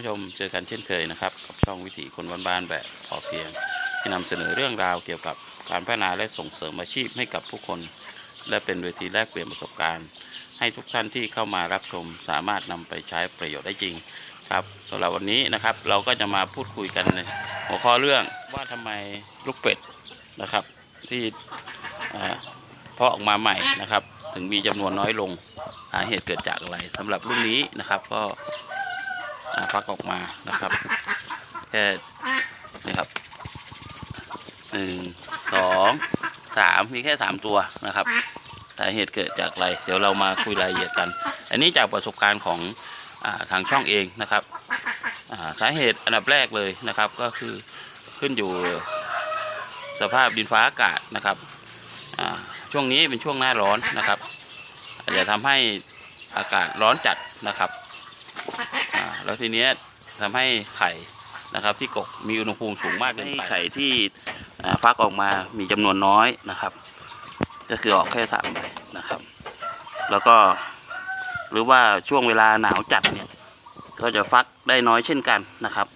ผู้ชมเจอกันเช่นเคยนะครับกับช่องวิถีคนบ้านๆแบบพอเพียง ที่นำเสนอเรื่องราวเกี่ยวกับการพัฒนาและส่งเสริมอาชีพให้กับผู้คน และเป็นเวทีแลกเปลี่ยนประสบการณ์ ให้ทุกท่านที่เข้ามารับชมสามารถนำไปใช้ประโยชน์ได้จริงครับสำหรับวันนี้นะครับเราก็จะมาพูดคุยกันในหัวข้อเรื่องว่าทำไมลูกเป็ดนะครับ ที่เพาะออกมาใหม่นะครับ ถึงมีจำนวนน้อยลงสาเหตุเกิดจากอะไรสำหรับรุ่นนี้นะครับ ก็ ฟักออกมานะครับแค่นี่ครับหนึ่งสองสามมีแค่สามตัวนะครับสาเหตุเกิดจากอะไร เดี๋ยวเรามาคุยรายละเอียดกัน อันนี้จากประสบการณ์ของอาทางช่องเองนะครับอ่าสาเหตุอันดับแรกเลยนะครับ ก็คือขึ้นอยู่สภาพดินฟ้าอากาศนะครับอ่าช่วงนี้เป็นช่วงหน้าร้อนนะครับอาจจะทำให้อากาศร้อนจัดนะครับอ่า แล้วทีเนี้ยทำให้ไข่นะครับ ที่กกมีอุณหภูมิสูงมากเกินไปไข่ที่ฟักออกมามีจำนวนน้อยนะครับ ก็คือออกแค่สามใบนะครับ แล้วก็หรือว่าช่วงเวลาหนาวจัดเนี่ย ก็จะฟักได้น้อยเช่นกันนะครับ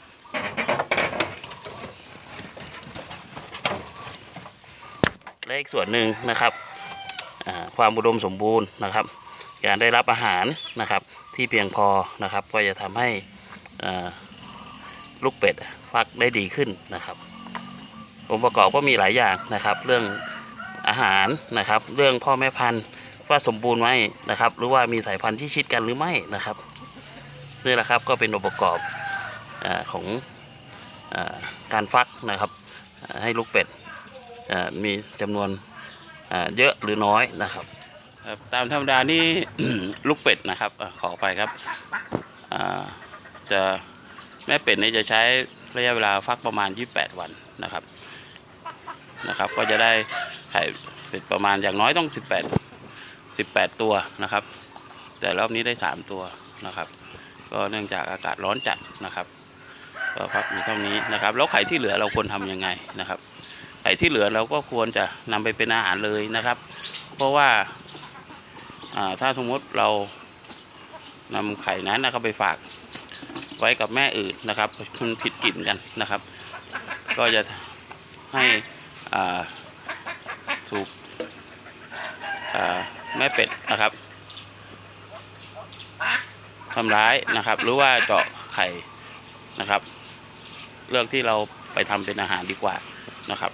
และอีกส่วนหนึ่งนะครับความอุดมสมบูรณ์นะครับ การได้รับอาหารนะครับที่เพียงพอนะครับ ก็จะทำให้ลูกเป็ดฟักได้ดีขึ้นนะครับ องค์ประกอบก็มีหลายอย่างนะครับ เรื่องอาหารนะครับ เรื่องพ่อแม่พันธุ์ว่าสมบูรณ์ไหมนะครับ หรือว่ามีสายพันธุ์ที่ชิดกันหรือไม่นะครับนี่แหละครับก็เป็นองค์ประกอบอของอการฟักนะครับ ให้ลูกเป็ดมีจำนวนเยอะหรือน้อยนะครับ ตามธรรมดานี่ ลูกเป็ดนะครับอขอไปครับจะแม่เป็ดนี่จะใช้ระยะเวลาฟักประมาณ 28 วันนะครับนะครับ ก็จะได้ไข่เป็ดประมาณอย่างน้อยต้อง 18 18 ตัวนะครับ แต่รอบนี้ได้ 3 ตัวนะครับ ก็เนื่องจากอากาศร้อนจัดนะครับก็พักมีเท่านี้นะครับ แล้วไข่ที่เหลือเราควรทำยังไงนะครับไข่ที่เหลือเราก็ควรจะนำไปเป็นอาหารเลยนะครับ เพราะว่า ถ้าสมมติเรานำไข่นั้นนะครับไปฝากไว้กับแม่อื่นนะครับมันผิดกลิ่นกันนะครับ ก็จะให้ถูกแม่เป็ดนะครับทำร้ายนะครับ หรือว่าเจาะไข่นะครับ เลือกที่เราไปทำเป็นอาหารดีกว่านะครับ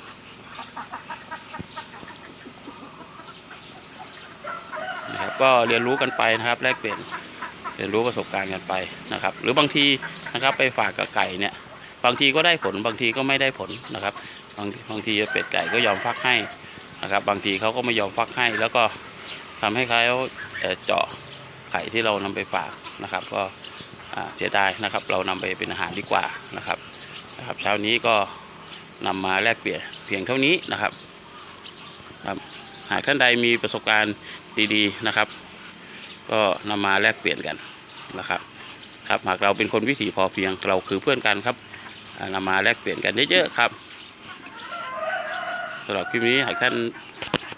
นะครับ ก็เรียนรู้กันไปนะครับ แลกเปลี่ยนเรียนรู้ประสบการณ์กันไปนะครับ หรือบางทีนะครับไปฝากกับไก่เนี่ย บางทีก็ได้ผลบางทีก็ไม่ได้ผลนะครับ บางบางทีเป็ดไก่ก็ยอมฟักให้นะครับ บางทีเขาก็ไม่ยอมฟักให้ แล้วก็ทำให้เขาเจาะไข่ที่เรานำไปฝากนะครับ ก็เสียดายนะครับ เรานำไปเป็นอาหารดีกว่านะครับนะครับ เช้านี้ก็นำมาแลกเปลี่ยนเพียงเท่านี้นะครับ หากท่านใดมีประสบการณ์ดีๆนะครับ ก็นำมาแลกเปลี่ยนกันนะครับครับหากเราเป็นคนวิถีพอเพียงเราคือเพื่อนกันครับอ่านำมาแลกเปลี่ยนกันเยอะๆครับสำหรับคลิปนี้หากท่าน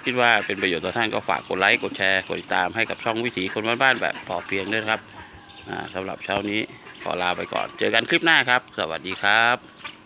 คิดว่าเป็นประโยชน์ต่อท่านก็ฝากกดไลค์กดแชร์กดติดตามให้กับช่องวิถีคนบ้านๆแบบพอเพียงด้วยครับอ่าสำหรับเช้านี้ขอลาไปก่อน เจอกันคลิปหน้าครับ สวัสดีครับ